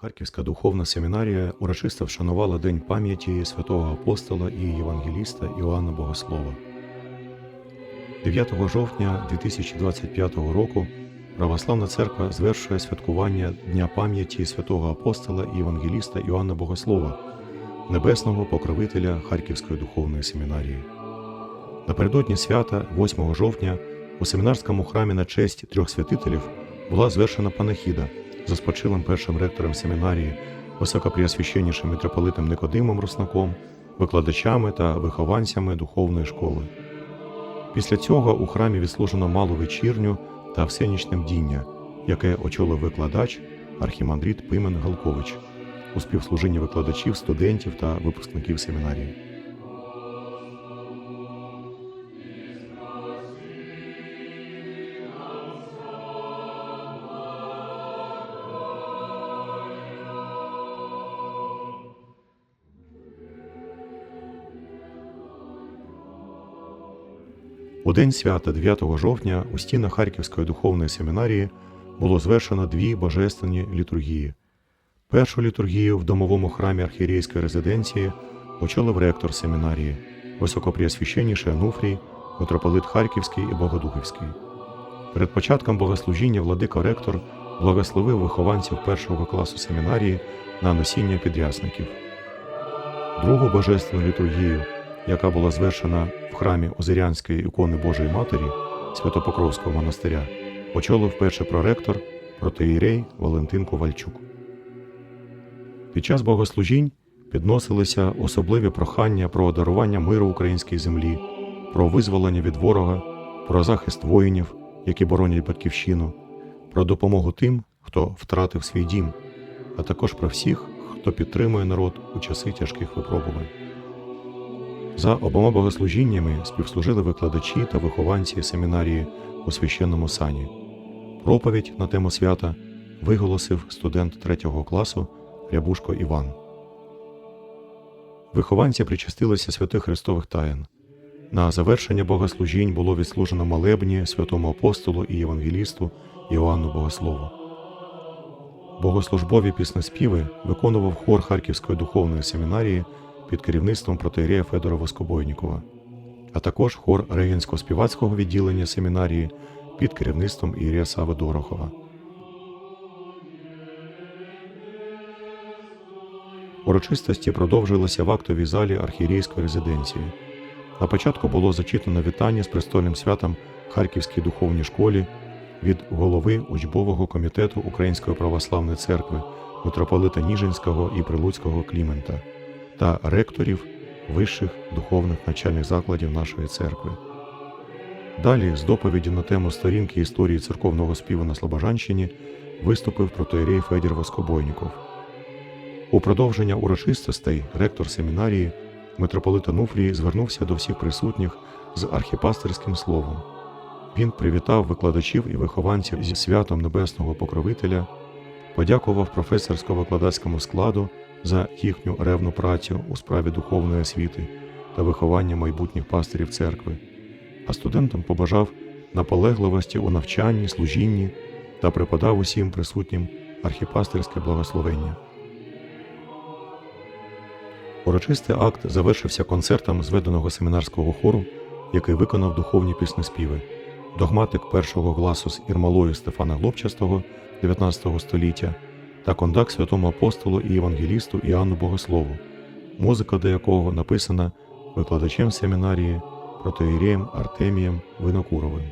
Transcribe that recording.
Харківська духовна семінарія урочисто вшанувала День пам'яті святого апостола і євангеліста Іоанна Богослова. 9 жовтня 2025 року Православна церква звершує святкування Дня пам'яті святого апостола і євангеліста Іоанна Богослова, небесного покровителя Харківської духовної семінарії. Напередодні свята, 8 жовтня, у семінарському храмі на честь трьох святителів була звершена панахіда за спочилим першим ректором семінарії, високопреосвященнішим митрополитом Никодимом Руснаком, викладачами та вихованцями духовної школи. Після цього у храмі відслужено малу вечірню та всенічне бдіння, яке очолив викладач архімандрит Пимен Галкович у співслужінні викладачів, студентів та випускників семінарії. У день свята 9 жовтня у стінах Харківської духовної семінарії було звершено дві божественні літургії. Першу літургію в домовому храмі архієрейської резиденції очолив ректор семінарії, високопреосвященніший Ануфрій, митрополит Харківський і Богодухівський. Перед початком богослужіння владика ректор благословив вихованців першого класу семінарії на носіння підрясників. Другу божественну літургію, яка була звершена в храмі Озерянської ікони Божої Матері Святопокровського монастиря, очолив перший проректор протоїрей Валентин Ковальчук. Під час богослужінь підносилися особливі прохання про дарування миру українській землі, про визволення від ворога, про захист воїнів, які боронять батьківщину, про допомогу тим, хто втратив свій дім, а також про всіх, хто підтримує народ у часи тяжких випробувань. За обома богослужіннями співслужили викладачі та вихованці семінарії у священному сані. Проповідь на тему свята виголосив студент третього класу Рябушко Іван. Вихованці причастилися святих Христових таїн. На завершення богослужінь було відслужено молебні святому апостолу і євангелісту Іоанну Богослову. Богослужбові піснеспіви виконував хор Харківської духовної семінарії під керівництвом протеєрея Федора Воскобойнікова, а також хор регенсько-співацького відділення семінарії під керівництвом Ірія Сави Дорохова. Урочистості продовжилися в актовій залі архієрейської резиденції. На початку було зачитано вітання з престольним святом Харківській духовній школі від голови учбового комітету Української православної церкви митрополита Ніжинського і Прилуцького Клімента та ректорів вищих духовних навчальних закладів нашої церкви. Далі з доповіді на тему сторінки історії церковного співу на Слобожанщині виступив протоєрей Федір Воскобойніков. У продовження урочистостей ректор семінарії митрополит Ануфрій звернувся до всіх присутніх з архіпастерським словом. Він привітав викладачів і вихованців зі святом Небесного Покровителя, подякував професорсько-викладацькому складу за їхню ревну працю у справі духовної освіти та виховання майбутніх пастирів церкви, а студентам побажав наполегливості у навчанні, служінні та преподав усім присутнім архіпастерське благословення. Урочистий акт завершився концертом зведеного семінарського хору, який виконав духовні піснеспіви. Догматик першого гласу з Ірмалою Стефана Глобчастого 19 століття та кондак святому апостолу і євангелісту Іоанну Богослову, музика до якого написана викладачем семінарії протоїреєм Артемієм Винокуровим.